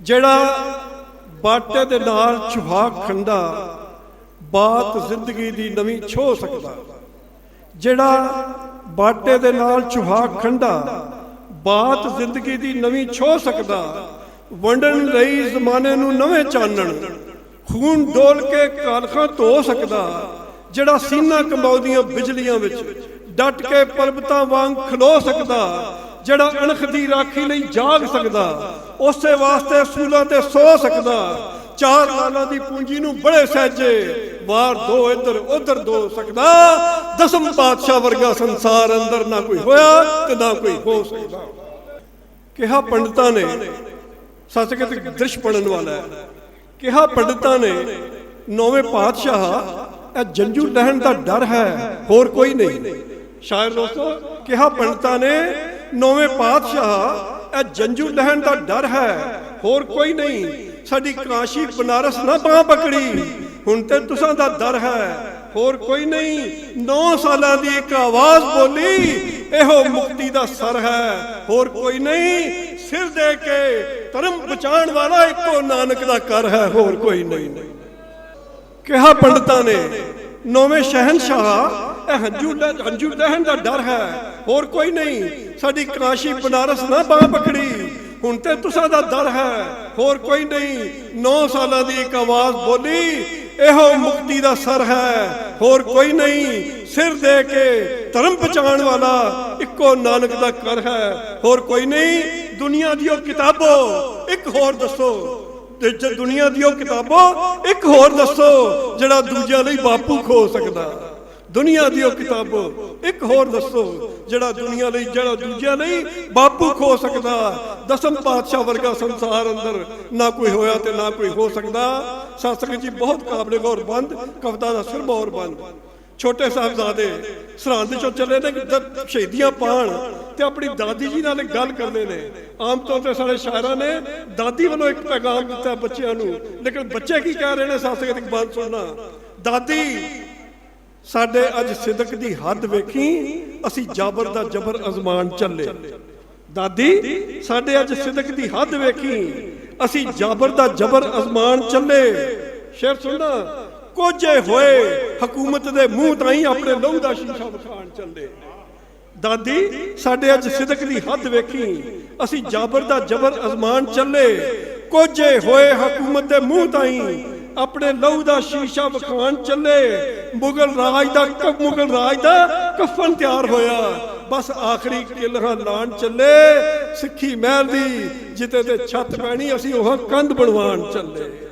ਜਿਹੜਾ ਬਾਟੇ ਦੇ ਨਾਲ ਛੁਹਾ ਖੰਡਾ, ਬਾਤ ਜ਼ਿੰਦਗੀ ਦੀ ਨਵੀਂ ਛੋ ਸਕਦਾ। ਜਿਹੜਾ ਬਾਟੇ ਦੇ ਨਾਲ ਛੁਹਾ ਖੰਡਾ, ਬਾਤ ਜ਼ਿੰਦਗੀ ਦੀ ਨਵੀਂ ਛੋ ਸਕਦਾ। ਵੰਡਣ ਲਈ ਜ਼ਮਾਨੇ ਨੂੰ ਨਵੇਂ ਚਾਨਣ, ਖੂਨ ਡੋਲ ਕੇ ਕਾਲਖਾਂ ਧੋ ਸਕਦਾ। ਜਿਹੜਾ ਸੀਨਾ ਕੰਬਾਉਦੀਆਂ ਬਿਜਲੀਆਂ ਵਿੱਚ ਡਟ ਕੇ ਪਰਬਤਾਂ ਵਾਂਗ ਖਲੋ ਸਕਦਾ। ਜਿਹੜਾ ਅਣਖ ਦੀ ਰਾਖੀ ਲਈ ਜਾਗ ਸਕਦਾ। ਉਸੇ ਵਾਸਤੇ ਸੂਲਾਂ ਤੇ ਸੋ ਸਕਦਾ। ਚਾਰ ਲਾਲਾਂ ਦੀ ਪੂੰਜੀ ਨੂੰ ਬੜੇ ਸਹਿਜੇ ਵਾਰ ਦੋ ਇੱਧਰ, ਉਧਰ ਦੋ ਸਕਦਾ। ਦਸਮ ਪਾਤਸ਼ਾਹ ਵਰਗਾ ਸੰਸਾਰ ਅੰਦਰ ਨਾ ਕੋਈ ਹੋਇਆ ਤੇ ਨਾ ਕੋਈ ਹੋ ਸਕਦਾ। ਕਿਹਾ ਪੰਡਤਾਂ ਨੇ ਸੱਚਖਤ ਦ੍ਰਿਸ਼ ਪੜਨ ਵਾਲਾ ਹੈ। ਕਿਹਾ ਪੰਡਤਾਂ ਨੇ, ਨੌਵੇਂ ਪਾਤਸ਼ਾਹ, ਇਹ ਜੰਜੂ ਲਹਿਣ ਦਾ ਡਰ ਹੈ, ਹੋਰ ਕੋਈ ਨਹੀਂ। ਸ਼ਾਇਰ ਦੋਸਤੋ, ਕਿਹਾ ਪੰਡਤਾਂ ਨੇ, ਨੌਵੇਂ ਪਾਤਸ਼ਾਹ ਇਹ ਜੰਜੂ ਲਹਿਣ ਦਾ ਡਰ ਹੈ। ਹੋਰ ਕੋਈ ਨਹੀਂ। ਸਾਡੀ ਕਾਸ਼ੀ ਬਨਾਰਸ ਨਾ ਬਾਹ ਪਕੜੀ। ਹੁਣ ਤੇ ਤੁਸਾਂ ਦਾ ਦਰ ਹੈ। ਹੋਰ ਕੋਈ ਨਹੀਂ। 9 ਸਾਲਾਂ ਦੀ ਇੱਕ ਆਵਾਜ਼ ਬੋਲੀ, ਇਹੋ ਮੁਕਤੀ ਦਾ ਸਰ ਹੈ। ਹੋਰ ਕੋਈ ਨਹੀਂ। ਸਿਰ ਦੇ ਕੇ ਧਰਮ ਬਚਾਉਣ ਵਾਲਾ ਇੱਕੋ ਨਾਨਕ ਦਾ ਕਰ ਹੈ। ਹੋਰ ਕੋਈ ਨਹੀਂ। ਕਿਹਾ ਪੰਡਤਾਂ ਨੇ, ਨੌਵੇਂ ਸ਼ਹਿਨਸ਼ਾਹ ਇਹ ਹੰਝੂ ਹੰਝੂ ਲਹਿਣ ਦਾ ਡਰ ਹੈ। ਹੋਰ ਕੋਈ ਨਹੀਂ। ਸਾਡੀ ਕਾਸ਼ੀ ਬਨਾਰਸ ਨਾ ਬਾਹ ਪਕੜੀ। ਹੁਣ ਤੇ ਤੁਸਾਂ ਦਾ ਦਰ ਹੈ। ਹੋਰ ਕੋਈ ਨਹੀਂ। 9 ਸਾਲਾਂ ਦੀ ਇੱਕ ਆਵਾਜ਼ ਬੋਲੀ, ਇਹੋ ਮੁਕਤੀ ਦਾ ਸਰ ਹੈ। ਹੋਰ ਕੋਈ ਨਹੀਂ। ਸਿਰ ਦੇ ਕੇ ਧਰਮ ਬਚਾਉਣ ਵਾਲਾ ਇੱਕੋ ਨਾਨਕ ਦਾ ਕਰ ਹੈ। ਹੋਰ ਕੋਈ ਨਹੀਂ। ਦੁਨੀਆ ਦੀ ਉਹ ਕਿਤਾਬੋ, ਇੱਕ ਹੋਰ ਦੱਸੋ। ਤੇ ਦੁਨੀਆ ਦੀ ਉਹ ਕਿਤਾਬੋ, ਇੱਕ ਹੋਰ ਦੱਸੋ, ਜਿਹੜਾ ਦੂਜਿਆਂ ਲਈ ਬਾਪੂ ਖੋ ਸਕਦਾ। ਦੁਨੀਆ ਦੀ ਉਹ ਕਿਤਾਬ। ਇੱਕ ਹੋਰ ਦੱਸੋ, ਜਿਹੜਾ ਦੁਨੀਆ ਲਈ, ਜਿਹੜਾ ਦੂਜਿਆਂ ਲਈ ਬਾਪੂ ਖੋ ਸਕਦਾ। ਦਸਮ ਪਾਤਸ਼ਾਹ ਵਰਗਾ ਸੰਸਾਰ ਅੰਦਰ ਨਾ ਕੋਈ ਹੋਇਆ ਤੇ ਨਾ ਕੋਈ ਹੋ ਸਕਦਾ। ਸ਼ਾਸਤਰ ਜੀ ਬਹੁਤ ਕਾਬਲੇ ਗੌਰ ਬੰਦ, ਕਵਿਤਾ ਦਾ ਸਿਰ ਬੌਰ ਬੰਦ। ਛੋਟੇ ਸਾਹਿਬਜ਼ਾਦੇ ਸਰਹੰਦ ਚੋਂ ਚੱਲੇ ਨੇ ਸ਼ਹੀਦੀਆਂ ਪਾਣ ਤੇ ਆਪਣੀ ਦਾਦੀ ਜੀ ਨਾਲ ਗੱਲ ਕਰਦੇ ਨੇ। ਆਮ ਤੌਰ ਤੇ ਸਾਡੇ ਸ਼ਾਇਰਾਂ ਨੇ ਦਾਦੀ ਵੱਲੋਂ ਇੱਕ ਪੈਗਾਮ ਦਿੱਤਾ ਬੱਚਿਆਂ ਨੂੰ, ਲੇਕਿਨ ਬੱਚੇ ਕੀ ਕਹਿ ਰਹੇ ਨੇ, ਸਾਸਕ ਦੀ ਬਾਤ ਸੁਣਨਾ। ਦਾਦੀ ਸਾਡੇ ਅੱਜ ਸਿਦਕ ਦੀ ਹੱਦ ਵੇਖੀ, ਅਸੀਂ ਜਾਬਰ ਦਾ ਜਬਰ ਅਜ਼ਮਾਨ ਚੱਲੇ। ਦਾਦੀ, ਸਾਡੇ ਅੱਜ ਸਿਦਕ ਦੀ ਹੱਦ ਵੇਖੀ, ਅਸੀਂ ਜਾਬਰ ਦਾ ਜਬਰ ਅਜ਼ਮਾਨ ਚੱਲੇ। ਸ਼ੇਰ ਸੁਣਨਾ, ਕੋਝੇ ਹੋਏ ਹਕੂਮਤ ਦੇ ਮੂੰਹ ਤਾਈਂ ਆਪਣੇ ਲਹੂ ਦਾ ਸ਼ੀਸ਼ਾ ਵਿਖਾਣ ਚੱਲੇ। ਦਾਦੀ, ਸਾਡੇ ਅੱਜ ਸਿਦਕ ਦੀ ਹੱਦ ਵੇਖੀ, ਅਸੀਂ ਜਾਬਰ ਦਾ ਜਬਰ ਅਜ਼ਮਾਨ ਚੱਲੇ। ਕੋਝੇ ਹੋਏ ਹਕੂਮਤ ਦੇ ਮੂੰਹ ਤਾਈਂ ਆਪਣੇ ਲਹੂ ਦਾ ਸ਼ੀਸ਼ਾ ਵਿਖਾਣ ਚੱਲੇ। ਮੁਗਲ ਰਾਜ ਦਾ ਮੁਗਲ ਰਾਜ ਦਾ ਕਫਨ ਤਿਆਰ ਹੋਇਆ। ਬਸ ਆਖਰੀ ਕਿਲਹਾ ਲਾਣ ਚੱਲੇ। ਸਿੱਖੀ ਮਹਿਲ ਦੀ ਜਿੱਤੇ ਤੇ ਛੱਤ ਪੈਣੀ, ਅਸੀਂ ਉਹ ਕੰਧ ਬਣਵਾਉਣ ਚੱਲੇ।